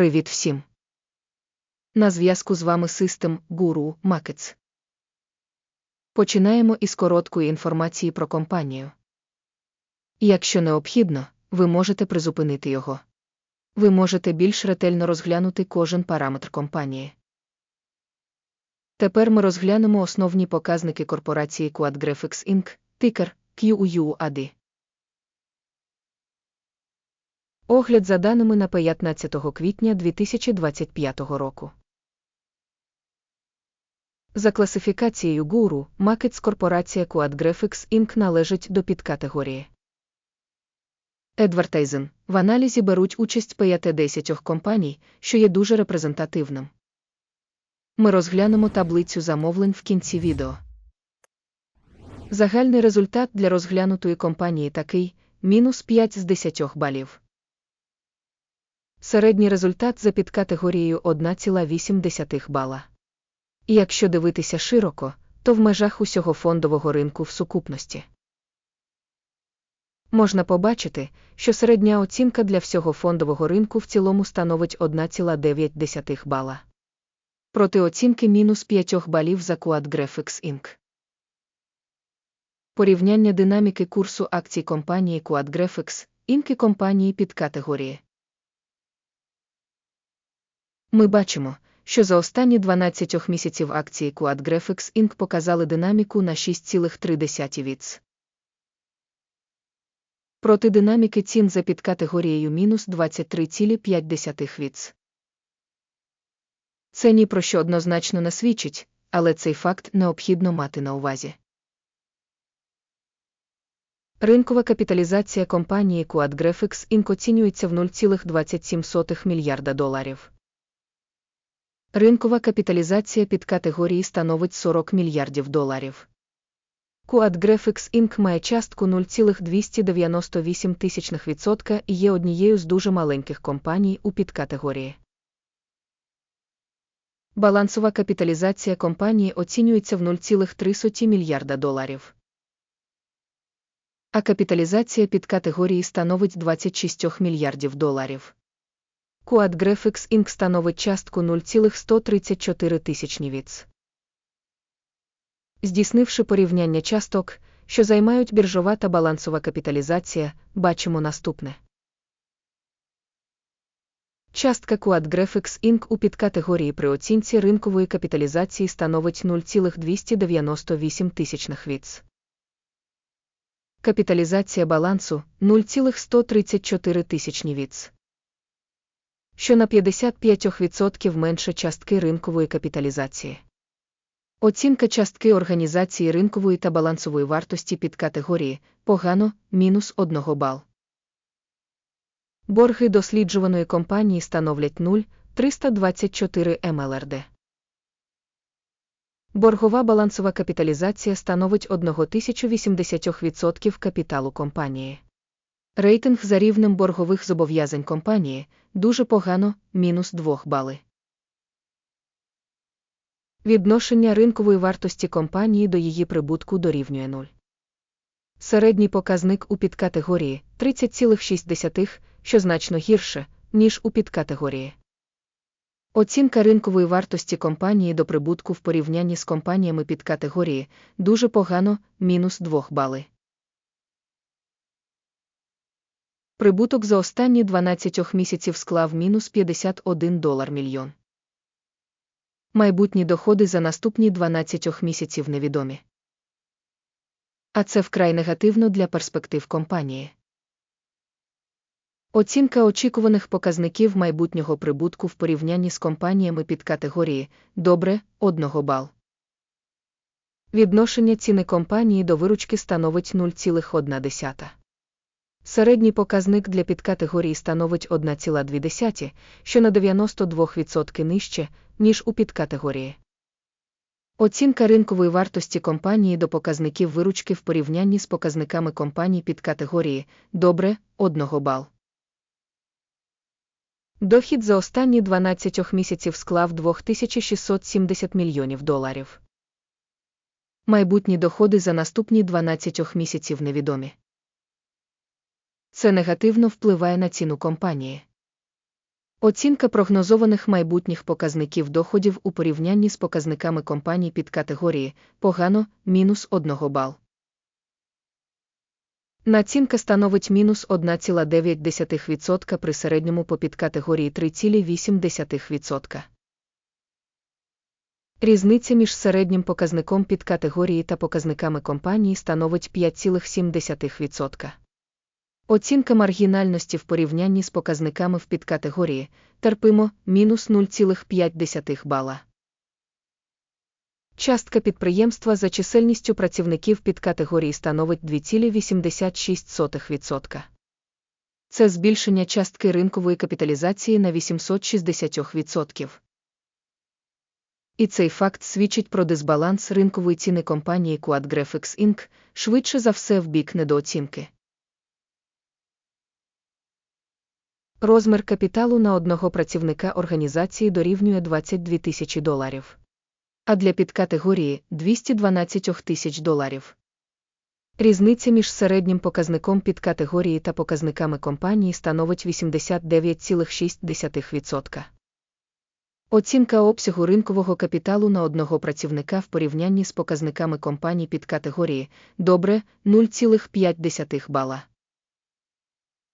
Привіт всім! На зв'язку з вами System Guru Markets. Починаємо із короткої інформації про компанію. Якщо необхідно, ви можете призупинити його. Ви можете більш ретельно розглянути кожен параметр компанії. Тепер ми розглянемо основні показники корпорації Quadgraphics Inc., тикер QUAD. Огляд за даними на 15 квітня 2025 року. За класифікацією гуру, Макетс корпорація Quadgraphics Inc. належить до підкатегорії. Advertising. В аналізі беруть участь 5-10 компаній, що є дуже репрезентативним. Ми розглянемо таблицю замовлень в кінці відео. Загальний результат для розглянутої компанії такий мінус 5 з 10 балів. Середній результат за підкатегорією 1,8 бала. І якщо дивитися широко, то в межах усього фондового ринку в сукупності. Можна побачити, що середня оцінка для всього фондового ринку в цілому становить 1,9 бала. Проти оцінки мінус 5 балів за Quadgraphics Inc. Порівняння динаміки курсу акцій компанії Quadgraphics Inc. і компанії під категорії. Ми бачимо, що за останні 12 місяців акції Quadgraphics Inc. показали динаміку на 6,3 віц. Проти динаміки цін за підкатегорією мінус 23,5 віц. Це ні про що однозначно не свідчить, але цей факт необхідно мати на увазі. Ринкова капіталізація компанії Quadgraphics Inc. оцінюється в 0,27 мільярда доларів. Ринкова капіталізація під категорії становить 40 мільярдів доларів. Quadgraphics Inc. має частку 0,298% і є однією з дуже маленьких компаній у підкатегорії. Балансова капіталізація компанії оцінюється в 0,3 мільярда доларів. А капіталізація під категорії становить 26 мільярдів доларів. Quadgraphics Inc. становить частку 0,134 тисячні віц. Здійснивши порівняння часток, що займають біржова та балансова капіталізація, бачимо наступне. Частка Quadgraphics Inc. у підкатегорії при оцінці ринкової капіталізації становить 0,298 тисячних віц. Капіталізація балансу 0,134 тисячні віц. Що на 55% менше частки ринкової капіталізації. Оцінка частки організації ринкової та балансової вартості під категорії погано мінус 1 бал. Борги досліджуваної компанії становлять 0,324 МЛРД. Боргова балансова капіталізація становить 1080% капіталу компанії. Рейтинг за рівнем боргових зобов'язань компанії дуже погано мінус 2 бали. Відношення ринкової вартості компанії до її прибутку дорівнює 0. Середній показник у підкатегорії 30,6, що значно гірше, ніж у підкатегорії. Оцінка ринкової вартості компанії до прибутку в порівнянні з компаніями підкатегорії дуже погано мінус 2 бали. Прибуток за останні 12 місяців склав мінус 51 долар мільйон. Майбутні доходи за наступні 12 місяців невідомі. А це вкрай негативно для перспектив компанії. Оцінка очікуваних показників майбутнього прибутку в порівнянні з компаніями під категорії добре 1 бал. Відношення ціни компанії до виручки становить 0,1. Середній показник для підкатегорії становить 1,2, що на 92% нижче, ніж у підкатегорії. Оцінка ринкової вартості компанії до показників виручки в порівнянні з показниками компаній під категорії добре 1 бал. Дохід за останні 12 місяців склав 2670 мільйонів доларів. Майбутні доходи за наступні 12 місяців невідомі. Це негативно впливає на ціну компанії. Оцінка прогнозованих майбутніх показників доходів у порівнянні з показниками компаній під категорії погано мінус 1 бал. Націнка становить мінус 1,9% при середньому по підкатегорії 3,8%. Різниця між середнім показником підкатегорії та показниками компанії становить 5,7%. Оцінка маргінальності в порівнянні з показниками в підкатегорії терпимо мінус 0,5 бала. Частка підприємства за чисельністю працівників підкатегорії становить 2,86%. Це збільшення частки ринкової капіталізації на 860%. І цей факт свідчить про дисбаланс ринкової ціни компанії Quadgraphics Inc., швидше за все в бік недооцінки. Розмір капіталу на одного працівника організації дорівнює 22 тисячі доларів. А для підкатегорії 212 тисяч доларів. Різниця між середнім показником підкатегорії та показниками компанії становить 89,6%. Оцінка обсягу ринкового капіталу на одного працівника в порівнянні з показниками компаній під категорії добре 0,5 бала.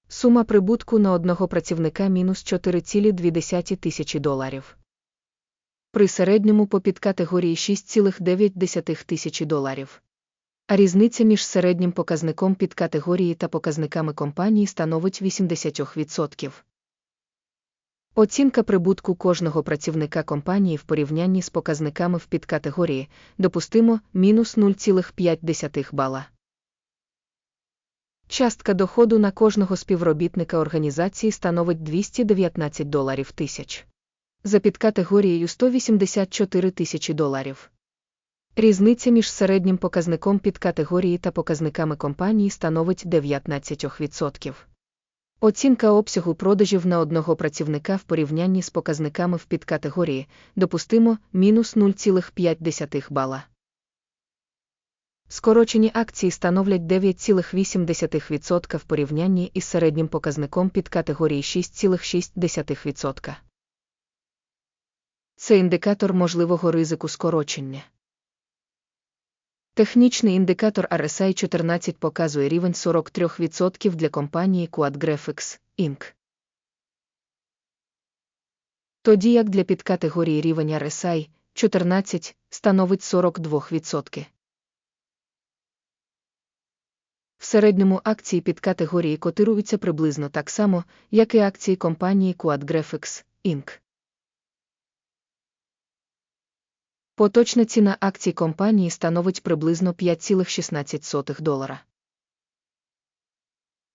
Сума прибутку на одного працівника мінус 4,2 тисячі доларів. При середньому по підкатегорії 6,9 тисячі доларів. А різниця між середнім показником підкатегорії та показниками компанії становить 80%. Оцінка прибутку кожного працівника компанії в порівнянні з показниками в підкатегорії допустимо мінус 0,5 бала. Частка доходу на кожного співробітника організації становить 219 доларів тисяч. За підкатегорією 184 тисячі доларів. Різниця між середнім показником підкатегорії та показниками компанії становить 19%. Оцінка обсягу продажів на одного працівника в порівнянні з показниками в підкатегорії допустимо мінус 0,5 бала. Скорочені акції становлять 9,8% в порівнянні із середнім показником підкатегорії 6,6%. Це індикатор можливого ризику скорочення. Технічний індикатор RSI 14 показує рівень 43% для компанії Quadgraphics, Inc. Тоді як для підкатегорії рівень RSI 14 становить 42%. Середньому акції підкатегорії котируються приблизно так само, як і акції компанії Quadgraphics, Inc. Поточна ціна акцій компанії становить приблизно 5,16 долара.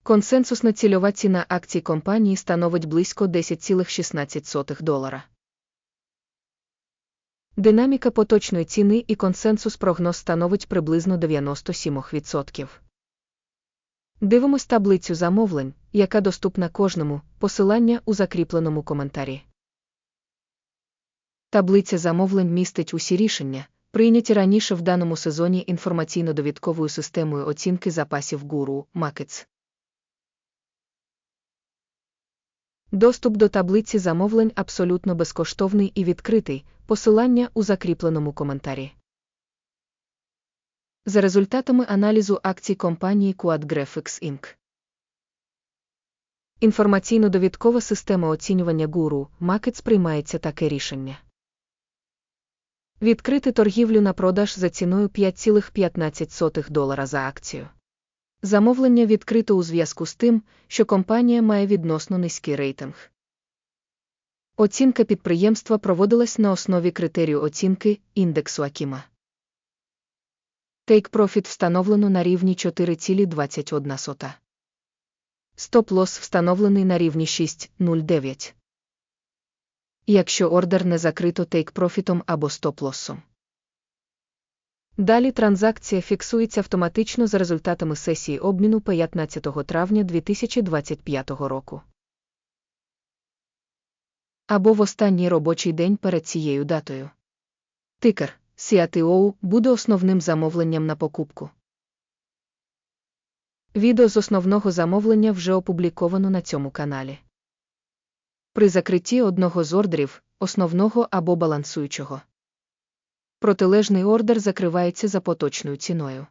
Консенсусна цільова ціна акцій компанії становить близько 10,16 долара. Динаміка поточної ціни і консенсус прогноз становить приблизно 97%. Дивимось таблицю замовлень, яка доступна кожному, посилання у закріпленому коментарі. Таблиця замовлень містить усі рішення, прийняті раніше в даному сезоні інформаційно-довідковою системою оцінки запасів гуру Макетс. Доступ до таблиці замовлень абсолютно безкоштовний і відкритий, посилання у закріпленому коментарі. За результатами аналізу акцій компанії Quadgraphics Inc. Інформаційно-довідкова система оцінювання гуру Макетс приймається таке рішення. Відкрити торгівлю на продаж за ціною 5,15 долара за акцію. Замовлення відкрито у зв'язку з тим, що компанія має відносно низький рейтинг. Оцінка підприємства проводилась на основі критерію оцінки індексу Акіма. Take Profit встановлено на рівні 4,21. Стоп-лосс встановлений на рівні 6,09 якщо ордер не закрито тейк-профітом або стоп-лоссом. Далі транзакція фіксується автоматично за результатами сесії обміну 15 травня 2025 року. Або в останній робочий день перед цією датою. Тикер CATO буде основним замовленням на покупку. Відео з основного замовлення вже опубліковано на цьому каналі. При закритті одного з ордерів, основного або балансуючого. Протилежний ордер закривається за поточною ціною.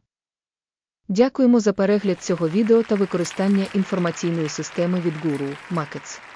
Дякуємо за перегляд цього відео та використання інформаційної системи від Guru Markets.